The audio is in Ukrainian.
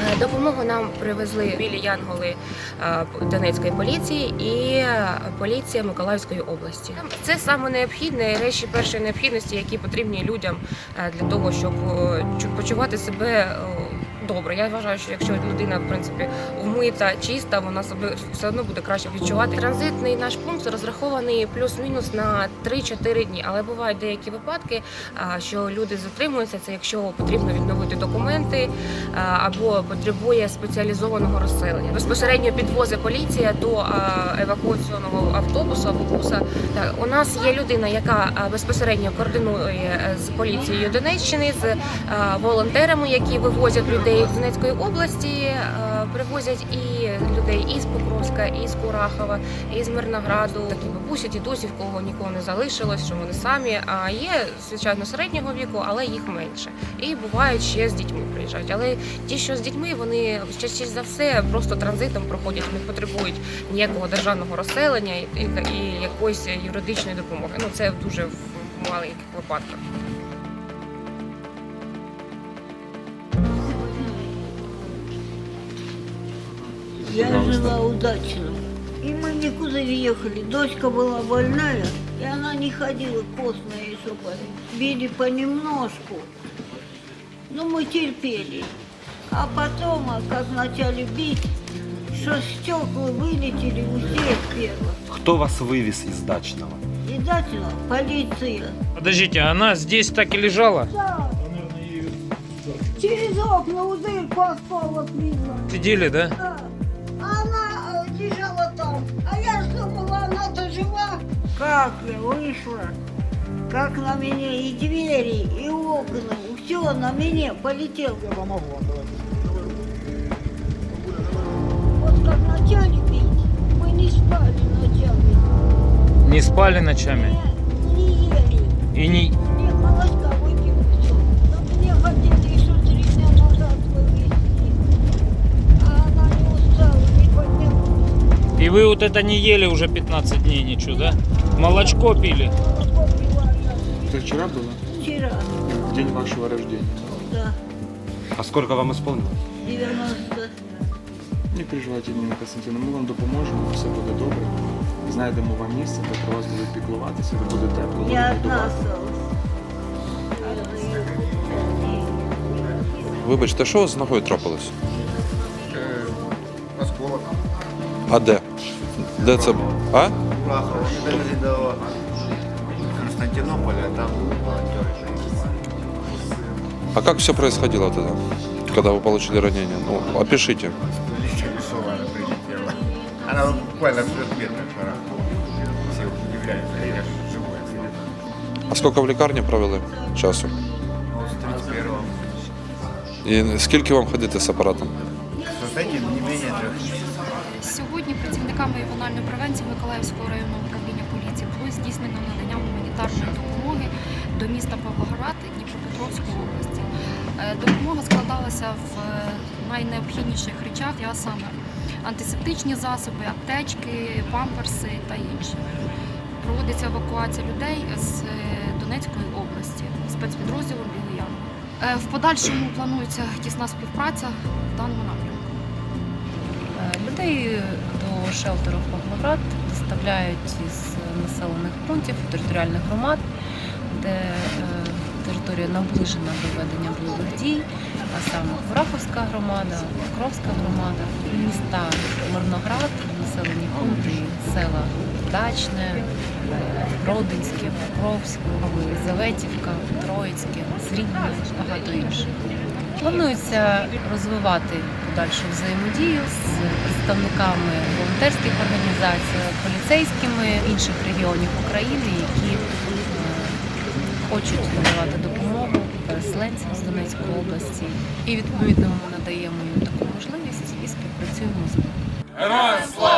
Е, Допомогу нам привезли білі янголи е, Донецької поліції і поліція Миколаївської області. Це саме необхідне речі першої необхідності, які потрібні людям е, для того, щоб почувати себе. Добре, я вважаю, що якщо людина в принципі вмита, чиста, вона себе все одно буде краще відчувати. Транзитний наш пункт розрахований плюс-мінус на 3-4 дні. Але бувають деякі випадки, що люди затримуються. Це якщо потрібно відновити документи або потребує спеціалізованого розселення. Безпосередньо підвозить поліція до евакуаційного автобусу або буса. Так, у нас є людина, яка безпосередньо координує е, з поліцією Донеччини, з волонтерами, які вивозять людей з Донецької області, привозять і людей із Покровська, і з Курахова, і з Мирнограду. Такі бабусі, дідусі, в кого нікого не залишилось, що вони самі. А є звичайно середнього віку, але їх менше. І бувають ще з дітьми приїжджають. Але ті, що з дітьми, вони частіше за все просто транзитом проходять, не потребують ніякого державного розселення і, якоїсь юридичної допомоги. Ну це дуже в маленьких випадках. Я жила удачно. И мы никуда не ехали. Дочка была больная, и она не ходила костная и чтобы били понемножку. Но мы терпели. А потом, а как начали бить, что стекла вылетели у всех первых. Кто вас вывез из дачного? И дачно полиция. Подождите, она здесь так и лежала? Да. Через окна у дырку осколок видно. Сидели, да? Да. Как я вышла, как на меня и двери, и окна, все на меня полетело. Я помогу Вот как начали бить, мы не спали ночами. Не спали ночами? Нет, не ели. И не... Мне молочка выпили все. Но мне хотели еще три дня назад вывезти. А она не устала, не поднялась. И вы вот это не ели уже 15 дней ничего, да? Молочко пили? Это вчера было? вчера. В день вашего рождения. Да, А сколько вам исполнилось? 90. Не переживайте, Ніна Константина, ми вам допоможемо, все буде добре. Знайдемо вам місце, де про вас будуть піклуватися, де буде тепло, буде Я одна годувати. осталась. Вибачте, що з ногою трапилось? Осколок. А де? Де це? А? Плахов. Довезли до Константинополя, там волонтеры приехали. А как все происходило тогда, когда вы получили ранение? Ну, опишите. Лище Лисова она прилетела. Она буквально в трех метрах шарахнула. Все удивляются, я же живой сидит. А сколько в лікарні провели часу? Ну, с 31-го. І скільки вам ходити з апаратом? Этим не менее трех. Сьогодні працівниками ювенальної превенції Миколаївського районного управління поліції було здійснено надання гуманітарної допомоги до міста Павлоград Дніпропетровської області. Е, Допомога складалася в е, найнеобхідніших речах, а саме антисептичні засоби, аптечки, памперси та інше. Проводиться евакуація людей з е, Донецької області, спецпідрозділу Білий. Е, В подальшому планується тісна співпраця в даному напрямку. Людей до шелтеру Павлоград доставляють із населених пунктів територіальних громад, де е, територія наближена до ведення бойових дій, а саме Кураховська громада, Покровська громада, міста Мирноград, населені пункти, села Дачне, Родинське, Покровське, Заветівка, Троїцьке, Срібне, багато інших. Планується розвивати подальшу взаємодію з представниками волонтерських організацій, поліцейськими інших регіонів України, які е, хочуть надавати допомогу переселенцям з Донецької області. І відповідно ми надаємо їм таку можливість і співпрацюємо з ними. Героям слава!